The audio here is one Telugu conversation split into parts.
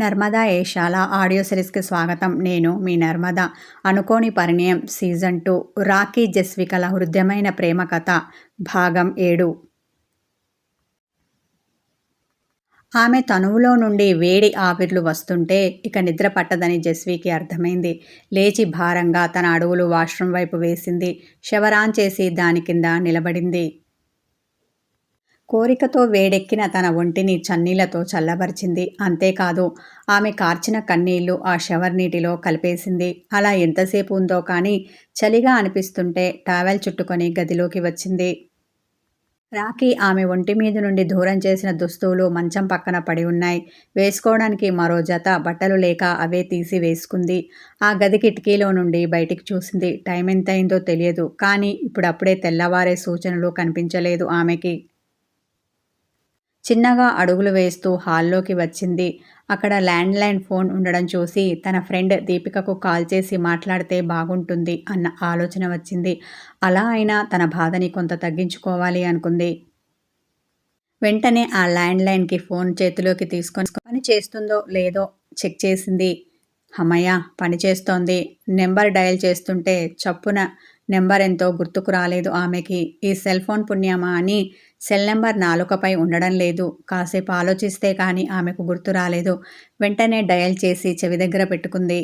నర్మదా ఏషాల ఆడియో సిరీస్కి స్వాగతం. నేను మీ Narmada. Anukoni Parinayam season two. Rocky జస్వికల హృదయమైన ప్రేమ కథ భాగం ఏడు. ఆమె తనువులో నుండి వేడి ఆవిర్లు వస్తుంటే ఇక నిద్ర పట్టదని జస్వికి అర్థమైంది. లేచి భారంగా తన అడుగులు వాష్రూమ్ వైపు వేసింది. శవరాన్ చేసి దాని కింద నిలబడింది. కోరికతో వేడెక్కిన తన ఒంటిని చన్నీళ్ళతో చల్లబరిచింది. అంతేకాదు ఆమె కార్చిన కన్నీళ్ళు ఆ షవర్ నీటిలో కలిపేసింది. అలా ఎంతసేపు ఉందో కానీ చలిగా అనిపిస్తుంటే టావెల్ చుట్టుకొని గదిలోకి వచ్చింది. రాఖీ ఆమె ఒంటి మీద నుండి దూరం చేసిన దుస్తువులు మంచం పక్కన పడి ఉన్నాయి. వేసుకోవడానికి మరో జత బట్టలు లేక అవే తీసి వేసుకుంది. ఆ గది కిటికీలో నుండి బయటికి చూసింది. టైం ఎంతైందో తెలియదు. కానీ ఇప్పుడప్పుడే తెల్లవారే సూచనలు కనిపించలేదు ఆమెకి. చిన్నగా అడుగులు వేస్తూ హాల్లోకి వచ్చింది. అక్కడ ల్యాండ్లైన్ ఫోన్ ఉండడం చూసి తన ఫ్రెండ్ దీపికకు కాల్ చేసి మాట్లాడితే బాగుంటుంది అన్న ఆలోచన వచ్చింది. అలా అయినా తన బాధని కొంత తగ్గించుకోవాలి అనుకుంది. వెంటనే ఆ ల్యాండ్లైన్కి ఫోన్ చేతిలోకి తీసుకొని పని చేస్తుందో లేదో చెక్ చేసింది. హమయ్య పని చేస్తోంది. నెంబర్ డయల్ చేస్తుంటే చప్పున నెంబర్ ఎంతో గుర్తుకు రాలేదు ఆమెకి. ఈ సెల్ ఫోన్ పుణ్యమా అని సెల్ నెంబర్ నాలుకపై ఉండడం లేదు. కాసేపు ఆలోచిస్తే కానీ ఆమెకు గుర్తు రాలేదు. వెంటనే డయల్ చేసి చెవి దగ్గర పెట్టుకుంది.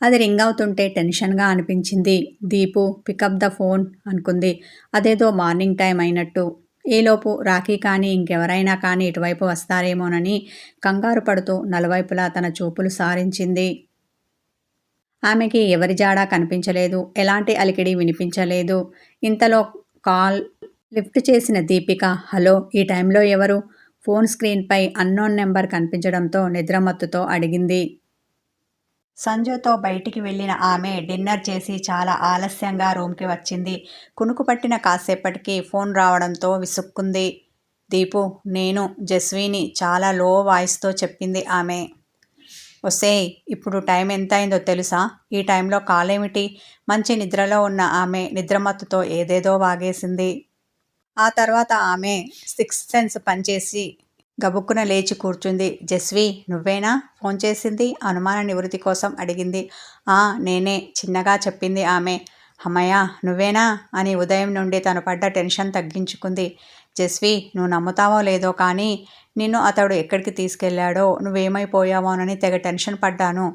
అది రింగ్ అవుతుంటే టెన్షన్గా అనిపించింది. దీపు పికప్ ద ఫోన్ అనుకుంది. అదేదో మార్నింగ్ టైం అయినట్టు. ఈలోపు రాఖీ కానీ ఇంకెవరైనా కానీ ఇటువైపు వస్తారేమోనని కంగారు పడుతూ నలువైపులా తన చూపులు సారించింది. ఆమెకి ఎవరి జాడా కనిపించలేదు. ఎలాంటి అలికిడి వినిపించలేదు. ఇంతలో కాల్ లిఫ్ట్ చేసిన దీపిక హలో ఈ టైంలో ఎవరు? ఫోన్ స్క్రీన్పై అన్నోన్ నెంబర్ కనిపించడంతో నిద్రమత్తుతో అడిగింది. సంజయ్తో బయటికి వెళ్ళిన ఆమె డిన్నర్ చేసి చాలా ఆలస్యంగా రూమ్కి వచ్చింది. కునుకు పట్టిన కాసేపటికి ఫోన్ రావడంతో విసుక్కుంది. దీపు నేను జస్విని చాలా లో వాయిస్తో చెప్పింది ఆమె. ఒసే ఇప్పుడు టైం ఎంత అయిందో తెలుసా? ఈ టైంలో కాలేమిటి? మంచి నిద్రలో ఉన్న ఆమె నిద్రమత్తుతో ఏదేదో వాగేసింది. ఆ తర్వాత ఆమె సిక్స్ సెన్స్ పనిచేసి గబుక్కున లేచి కూర్చుంది. జస్వి నువ్వేనా? ఫోన్ చేసింది. అనుమాన నివృత్తి కోసం అడిగింది. ఆ నేనే చిన్నగా చెప్పింది ఆమె. అమ్మయ్య నువ్వేనా? అని ఉదయం నుండి తను పడ్డ టెన్షన్ తగ్గించుకుంది. జస్వి నువ్వు నమ్ముతావో లేదో కానీ నిన్ను అతడు ఎక్కడికి తీసుకెళ్ళాడో నువ్వేమైపోయావోనని తెగ టెన్షన్ పడ్డాను.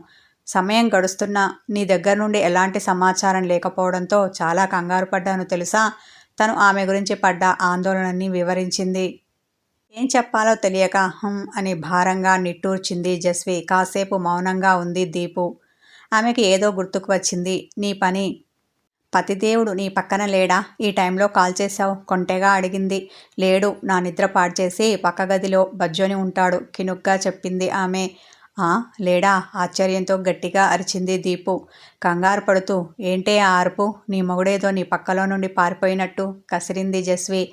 సమయం గడుస్తున్నా నీ దగ్గర నుండి ఎలాంటి సమాచారం లేకపోవడంతో చాలా కంగారు పడ్డాను తెలుసా? తను ఆమె గురించి పడ్డ ఆందోళనని వివరించింది. ఏం చెప్పాలో తెలియక హం అని భారంగా నిట్టూర్చింది జస్వి. కాసేపు మౌనంగా ఉంది దీపు. ఆమెకి ఏదో గుర్తుకు వచ్చింది. నీ పని. పతిదేవుడు నీ పక్కన లేడా? ఈ టైంలో కాల్ చేశావు? కొంటెగా అడిగింది. లేడు. నా నిద్ర పాడు చేసి పక్క గదిలో బజ్జోని ఉంటాడు. కినుగ్గా చెప్పింది ఆమె. లేడా? ఆశ్చర్యంతో గట్టిగా అరిచింది దీపు. కంగారు పడుతూ ఏంటే ఆ అరుపు? నీ మొగుడేదో నీ పక్కలో నుండి పారిపోయినట్టు కసిరింది జస్వి.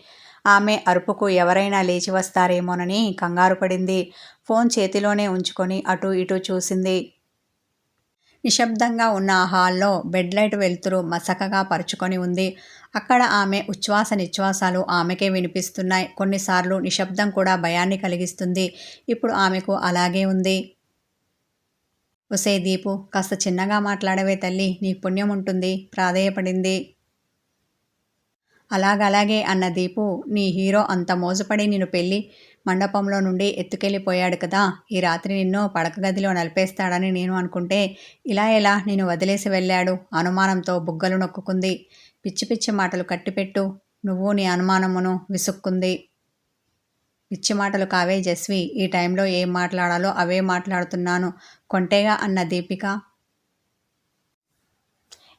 ఆమె అరుపుకు ఎవరైనా లేచి వస్తారేమోనని కంగారు పడింది. ఫోన్ చేతిలోనే ఉంచుకొని అటు ఇటు చూసింది. నిశ్శబ్దంగా ఉన్న ఆ హాల్లో బెడ్ లైట్ వెలుతురు మసకగా పరుచుకొని ఉంది. అక్కడ ఆమె ఉచ్ఛ్వాస నిశ్వాసాలు ఆమెకే వినిపిస్తున్నాయి. కొన్నిసార్లు నిశ్శబ్దం కూడా భయాన్ని కలిగిస్తుంది. ఇప్పుడు ఆమెకు అలాగే ఉంది. ఒసే దీపు కాస్త చిన్నగా మాట్లాడవే తల్లి నీ పుణ్యం ఉంటుంది ప్రాధేయపడింది. అలాగలాగే అన్న దీపు నీ హీరో అంత మోజుపడి నిన్ను పెళ్ళి మండపంలో నుండి ఎత్తుకెళ్ళిపోయాడు కదా ఈ రాత్రి నిన్ను పడక గదిలో నలిపేస్తాడని నేను అనుకుంటే ఇలా ఎలా నేను వదిలేసి వెళ్ళాడు? అనుమానంతో బుగ్గలు నొక్కుకుంది. పిచ్చి పిచ్చి మాటలు కట్టిపెట్టు నువ్వు నీ అనుమానమును విసుక్కుంది. పిచ్చి మాటలు కావే జస్వి. ఈ టైంలో ఏం మాట్లాడాలో అవే మాట్లాడుతున్నాను. కొంటేగా అన్న దీపిక.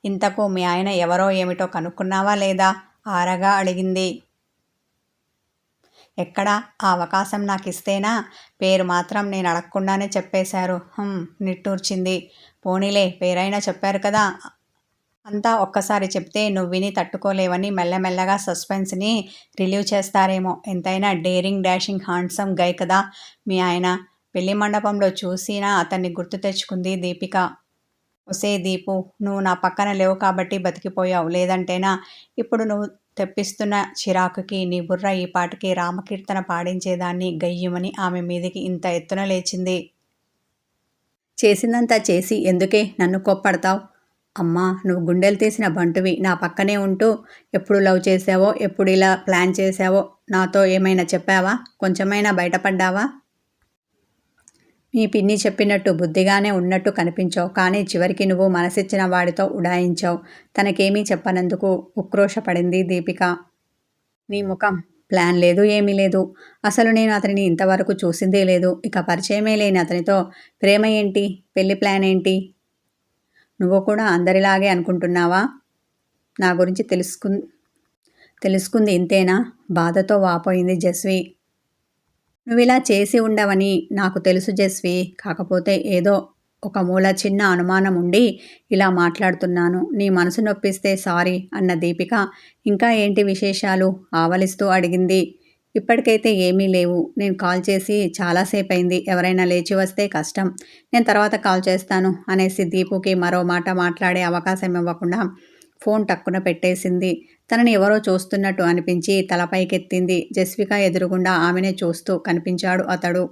ఇంతకు మీ ఆయన ఎవరో ఏమిటో కనుక్కున్నావా లేదా? ఆరగా అడిగింది. ఎక్కడ? ఆ అవకాశం నాకు ఇస్తేనా పేరు మాత్రం నేను అడగకుండానే చెప్పేశారు నిట్టూర్చింది. పోనీలే పేరైనా చెప్పారు కదా. అంతా ఒక్కసారి చెప్తే నువ్వు విని తట్టుకోలేవని మెల్లమెల్లగా సస్పెన్స్ని రిలీవ్ చేస్తారేమో. ఎంతైనా డేరింగ్ డాషింగ్ హాండ్సమ్ గై కదా మీ ఆయన. పెళ్ళి మండపంలో చూసినా అతన్ని గుర్తు తెచ్చుకుంది దీపిక. ఒసే దీపు నువ్వు నా పక్కన లేవు కాబట్టి బతికిపోయావు. లేదంటేనా ఇప్పుడు నువ్వు తెప్పిస్తున్న చిరాకుకి నీ బుర్ర ఈ పాటికి రామకీర్తన పాడించేదాన్ని గయ్యమని ఆమె మీదికి ఇంత ఎత్తున లేచింది. చేసిందంతా చేసి ఎందుకే నన్ను కోప్పడతావు? అమ్మా నువ్వు గుండెలు తీసిన బంటువి. నా పక్కనే ఉంటూ ఎప్పుడు లవ్ చేసావో ఎప్పుడు ఇలా ప్లాన్ చేసావో నాతో ఏమైనా చెప్పావా? కొంచెమైనా బయటపడ్డావా? మీ పిన్ని చెప్పినట్టు బుద్ధిగానే ఉన్నట్టు కనిపించావు. కానీ చివరికి నువ్వు మనసిచ్చిన వాడితో ఉడాయించావు. తనకేమీ చెప్పనందుకు ఉక్రోషపడింది దీపిక. నీ ముఖం ప్లాన్ లేదు ఏమీ లేదు. అసలు నేను అతనిని ఇంతవరకు చూసిందే లేదు. ఇక పరిచయమే లేని అతనితో ప్రేమ ఏంటి? పెళ్ళి ప్లాన్ ఏంటి? నువ్వు కూడా అందరిలాగే అనుకుంటున్నావా? నా గురించి తెలుసుకు తెలుసుకుంది ఇంతేనా? బాధతో వాపోయింది జస్వి. నువ్వు ఇలా చేసి ఉండవని నాకు తెలుసు జస్వి. కాకపోతే ఏదో ఒక మూల చిన్న అనుమానం ఉండి ఇలా మాట్లాడుతున్నాను. నీ మనసు నొప్పిస్తే సారీ అన్న దీపిక. ఇంకా ఏంటి విశేషాలు? ఆవలిస్తూ అడిగింది. ఇప్పటికైతే ఏమీ లేవు. నేను కాల్ చేసి చాలాసేపు అయింది ఎవరైనా లేచి వస్తే కష్టం. నేను తర్వాత కాల్ చేస్తాను అనేసి దీపుకి మరో మాట మాట్లాడే అవకాశం ఇవ్వకుండా ఫోన్ టక్కున పెట్టేసింది. తనని ఎవరో చూస్తున్నట్టు అనిపించి తలపైకెత్తింది. జస్విక ఎదురుగుండా ఆమెనే చూస్తూ కనిపించాడు అతడు.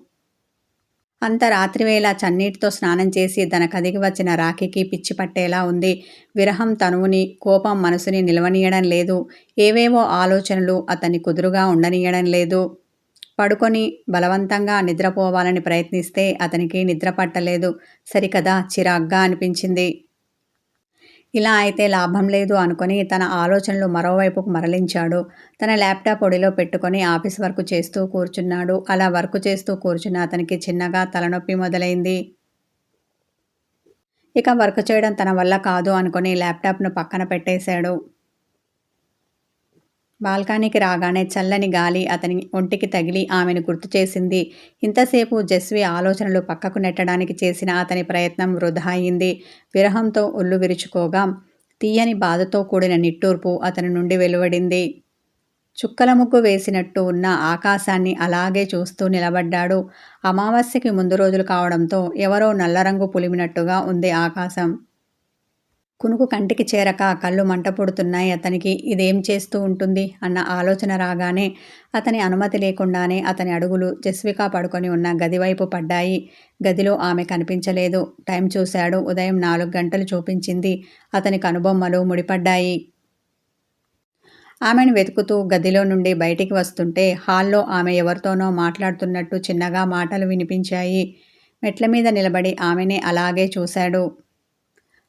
అంత రాత్రివేళ చన్నీటితో స్నానం చేసి తన కదిగి వచ్చిన రాఖీకి పిచ్చి పట్టేలా ఉంది. విరహం తనువుని కోపం మనసుని నిలవనీయడం లేదు. ఏవేవో ఆలోచనలు అతన్ని కుదురుగా ఉండనీయడం లేదు. పడుకొని బలవంతంగా నిద్రపోవాలని ప్రయత్నిస్తే అతనికి నిద్ర పట్టలేదు. సరికదా? చిరాగ్గా అనిపించింది. ఇలా అయితే లాభం లేదు అనుకుని తన ఆలోచనలు మరోవైపుకు మరలించాడు. తన ల్యాప్టాప్ ఒడిలో పెట్టుకొని ఆఫీస్ వర్క్ చేస్తూ కూర్చున్నాడు. అలా వర్క్ చేస్తూ కూర్చున్న అతనికి చిన్నగా తలనొప్పి మొదలైంది. ఇక వర్క్ చేయడం తన వల్ల కాదు అనుకుని ల్యాప్టాప్ను పక్కన పెట్టేశాడు. బాల్కానీకి రాగానే చల్లని గాలి అతని ఒంటికి తగిలి ఆమెను గుర్తు చేసింది. ఇంతసేపు జస్వి ఆలోచనలు పక్కకు నెట్టడానికి చేసిన అతని ప్రయత్నం వృధా అయింది. విరహంతో ఒళ్ళు విరుచుకోగా తీయని బాధతో కూడిన నిట్టూర్పు అతని నుండి వెలువడింది. చుక్కల ముగ్గు వేసినట్టు ఉన్న ఆకాశాన్ని అలాగే చూస్తూ నిలబడ్డాడు. అమావాస్యకి ముందు రోజులు కావడంతో ఎవరో నల్లరంగు పులిమినట్టుగా ఉంది ఆకాశం. కునుకు కంటికి చేరక కళ్ళు మంట పుడుతున్నాయి. అతనికి ఇదేం చేస్తూ ఉంటుంది? అన్న ఆలోచన రాగానే అతని అనుమతి లేకుండానే అతని అడుగులు జస్విక పడుకొని ఉన్న గదివైపు పడ్డాయి. గదిలో ఆమె కనిపించలేదు. టైం చూశాడు. ఉదయం నాలుగు గంటలు చూపించింది. అతని కనుబొమ్మలు ముడిపడ్డాయి. ఆమెను వెతుకుతూ గదిలో నుండి బయటికి వస్తుంటే హాల్లో ఆమె ఎవరితోనో మాట్లాడుతున్నట్టు చిన్నగా మాటలు వినిపించాయి. మెట్ల మీద నిలబడి ఆమెనే అలాగే చూశాడు.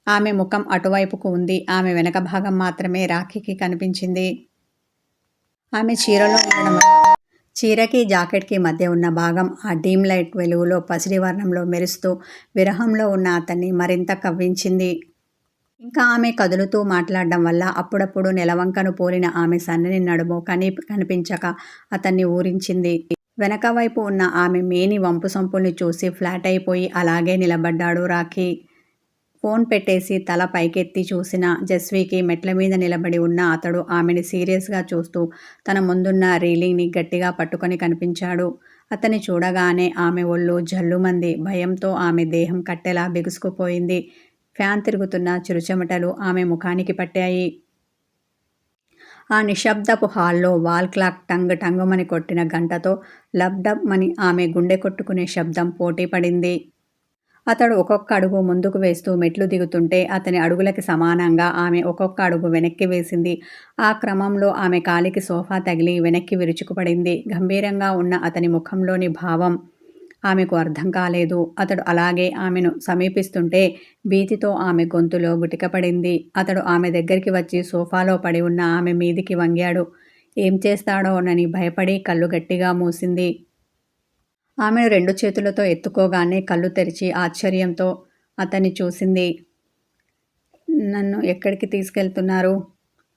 ఆమె ముఖం అటువైపుకు ఉంది. ఆమె వెనక భాగం మాత్రమే రాఖీకి కనిపించింది. ఆమె చీరలో ఉండడం చీరకి జాకెట్కి మధ్య ఉన్న భాగం ఆ డీమ్ లైట్ వెలుగులో పసిడి వర్ణంలో మెరుస్తూ విరహంలో ఉన్న అతన్ని మరింత కవ్వించింది. ఇంకా ఆమె కదులుతూ మాట్లాడడం వల్ల అప్పుడప్పుడు నెలవంకను పోలిన ఆమె సన్నని నడుము కని కనిపించక అతన్ని ఊరించింది. వెనక వైపు ఉన్న ఆమె మేని వంపు సంపుల్ని చూసి ఫ్లాట్ అయిపోయి అలాగే నిలబడ్డాడు రాఖీ. ఫోన్ పెట్టేసి తల పైకెత్తి చూసిన జస్వీకి మెట్ల మీద నిలబడి ఉన్న అతడు ఆమెని సీరియస్గా చూస్తూ తన ముందున్న రీలింగ్ని గట్టిగా పట్టుకొని కనిపించాడు. అతని చూడగానే ఆమె ఒళ్ళు జల్లుమంది. భయంతో ఆమె దేహం కట్టెలా బిగుసుకుపోయింది. ఫ్యాన్ తిరుగుతున్న చిరుచమటలు ఆమె ముఖానికి పట్టాయి. ఆ నిశ్శబ్దపు హాల్లో వాల్ క్లాక్ టంగ్ టంగుమని కొట్టిన గంటతో లబ్ మని ఆమె గుండె కొట్టుకునే శబ్దం పోటీ పడింది. అతడు ఒక్కొక్క అడుగు ముందుకు వేస్తూ మెట్లు దిగుతుంటే అతని అడుగులకి సమానంగా ఆమె ఒక్కొక్క అడుగు వెనక్కి వేసింది. ఆ క్రమంలో ఆమె కాలికి సోఫా తగిలి వెనక్కి విరుచుకుపడింది. గంభీరంగా ఉన్న అతని ముఖంలోని భావం ఆమెకు అర్థం కాలేదు. అతడు అలాగే ఆమెను సమీపిస్తుంటే భీతితో ఆమె గొంతులో గుటికపడింది. అతడు ఆమె దగ్గరికి వచ్చి సోఫాలో పడి ఉన్న ఆమె మీదికి వంగాడు. ఏం చేస్తాడోనని భయపడి కళ్ళు గట్టిగా మూసింది. ఆమెను రెండు చేతులతో ఎత్తుకోగానే కళ్ళు తెరిచి ఆశ్చర్యంతో అతన్ని చూసింది. నన్ను ఎక్కడికి తీసుకెళ్తున్నారు?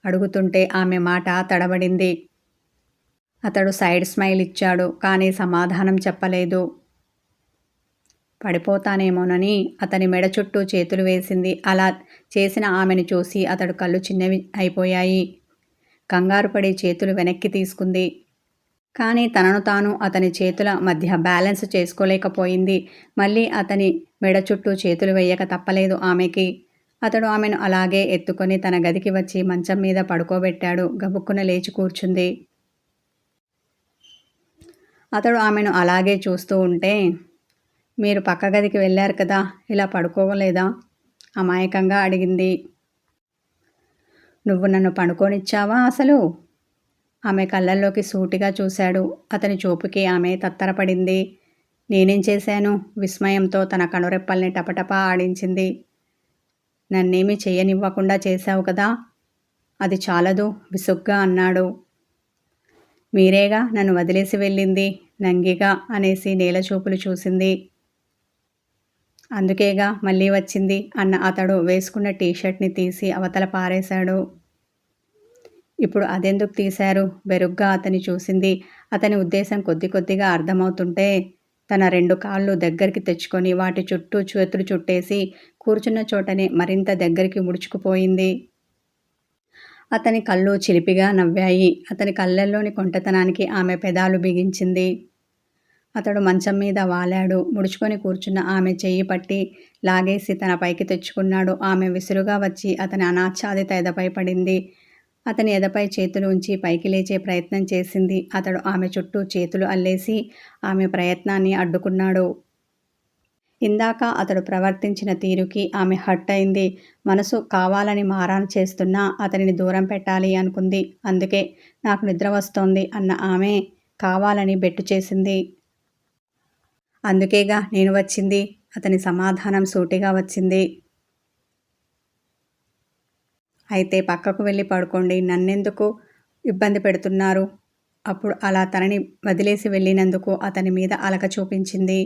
అడుగుతుంటే ఆమె మాట తడబడింది. అతడు సైడ్ స్మైల్ ఇచ్చాడు కానీ సమాధానం చెప్పలేదు. పడిపోతానేమోనని అతని మెడ చుట్టూ చేతులు వేసింది. అలా చేసిన ఆమెను చూసి అతడు కళ్ళు చిన్నవి అయిపోయాయి. కంగారు పడి చేతులు వెనక్కి తీసుకుంది. కానీ తనను తాను అతని చేతుల మధ్య బ్యాలెన్స్ చేసుకోలేకపోయింది. మళ్ళీ అతని మెడ చుట్టూ చేతులు వేయక తప్పలేదు ఆమెకి. అతడు ఆమెను అలాగే ఎత్తుకొని తన గదికి వచ్చి మంచం మీద పడుకోబెట్టాడు. గబుక్కున లేచి కూర్చుంది. అతడు ఆమెను అలాగే చూస్తూ ఉంటే మీరు పక్క గదికి వెళ్ళారు కదా ఇలా పడుకోలేదా? అమాయకంగా అడిగింది. నువ్వు నన్ను పడుకోనిచ్చావా అసలు? ఆమె కళ్ళల్లోకి సూటిగా చూశాడు. అతని చూపుకి ఆమె తత్తరపడింది. నేనేం చేశాను? విస్మయంతో తన కనురెప్పల్ని టపటపా ఆడించింది. నన్నేమీ చేయనివ్వకుండా చేశావు కదా? అది చాలదు విసుగ్గా అన్నాడు. మీరేగా నన్ను వదిలేసి వెళ్ళింది? నంగిగా అనేసి నేల చూపులు చూసింది. అందుకేగా మళ్ళీ వచ్చింది? అన్న అతడు వేసుకున్న టీషర్ట్ని తీసి అవతల పారేశాడు. ఇప్పుడు అదెందుకు తీశారు? బెరుగ్గా అతని చూసింది. అతని ఉద్దేశం కొద్ది కొద్దిగా అర్థమవుతుంటే తన రెండు కాళ్ళు దగ్గరికి తెచ్చుకొని వాటి చుట్టూ చేతులు చుట్టేసి కూర్చున్న చోటనే మరింత దగ్గరికి ముడుచుకుపోయింది. అతని కళ్ళు చిలిపిగా నవ్వాయి. అతని కళ్ళల్లోని కొంటతనానికి ఆమె పెదాలు బిగించింది. అతడు మంచం మీద వాలాడు. ముడుచుకొని కూర్చున్న ఆమె చెయ్యి పట్టి లాగేసి తన పైకి తెచ్చుకున్నాడు. ఆమె విసురుగా వచ్చి అతని అనాచ్ఛాదిత ఎదపై పడింది. అతని ఎదపై చేతులు ఉంచి పైకి లేచే ప్రయత్నం చేసింది. అతడు ఆమె చుట్టూ చేతులు అల్లేసి ఆమె ప్రయత్నాన్ని అడ్డుకున్నాడు. ఇందాక అతడు ప్రవర్తించిన తీరుకి ఆమె హట్ అయింది. మనసు కావాలని మారాన్ చేస్తున్నా అతనిని దూరం పెట్టాలి అనుకుంది. అందుకే నాకు నిద్ర వస్తోంది అన్న ఆమె కావాలని బెట్టు చేసింది. అందుకేగా నేను వచ్చింది. అతని సమాధానం సూటిగా వచ్చింది. అయితే పక్కకు వెళ్ళి పడుకోండి నన్నెందుకు ఇబ్బంది పెడుతున్నారు? అప్పుడు అలా తనని వదిలేసి వెళ్ళినందుకు అతని మీద అలక చూపించింది.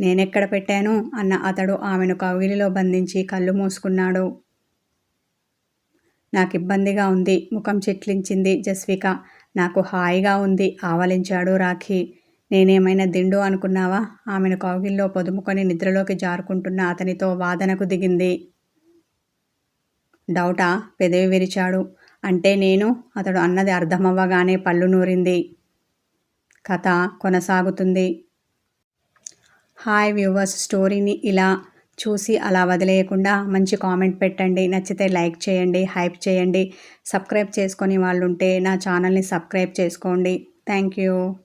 నేనెక్కడ పెట్టాను? అన్న అతడు ఆమెను కవిలిలో బంధించి కళ్ళు మూసుకున్నాడు. నాకు ఇబ్బందిగా ఉంది ముఖం చిట్లించింది జస్విక. నాకు హాయిగా ఉంది ఆవలించాడు రాఖీ. నేనేమైనా దిండు అనుకున్నావా? ఆమెను కౌగిల్లో పొదుముకొని నిద్రలోకి జారుకుంటున్న అతనితో వాదనకు దిగింది. డౌటా? పెదవి విరిచాడు. అంటే నేను? అతడు అన్నది అర్థమవ్వగానే పళ్ళు నూరింది. కథ కొనసాగుతుంది. హాయ్ వ్యూవర్స్ స్టోరీని ఇలా చూసి అలా వదిలేయకుండా మంచి కామెంట్ పెట్టండి. నచ్చితే లైక్ చేయండి హైప్ చేయండి. సబ్స్క్రైబ్ చేసుకొని వాళ్ళు ఉంటే నా ఛానల్ని సబ్స్క్రైబ్ చేసుకోండి. Thank you.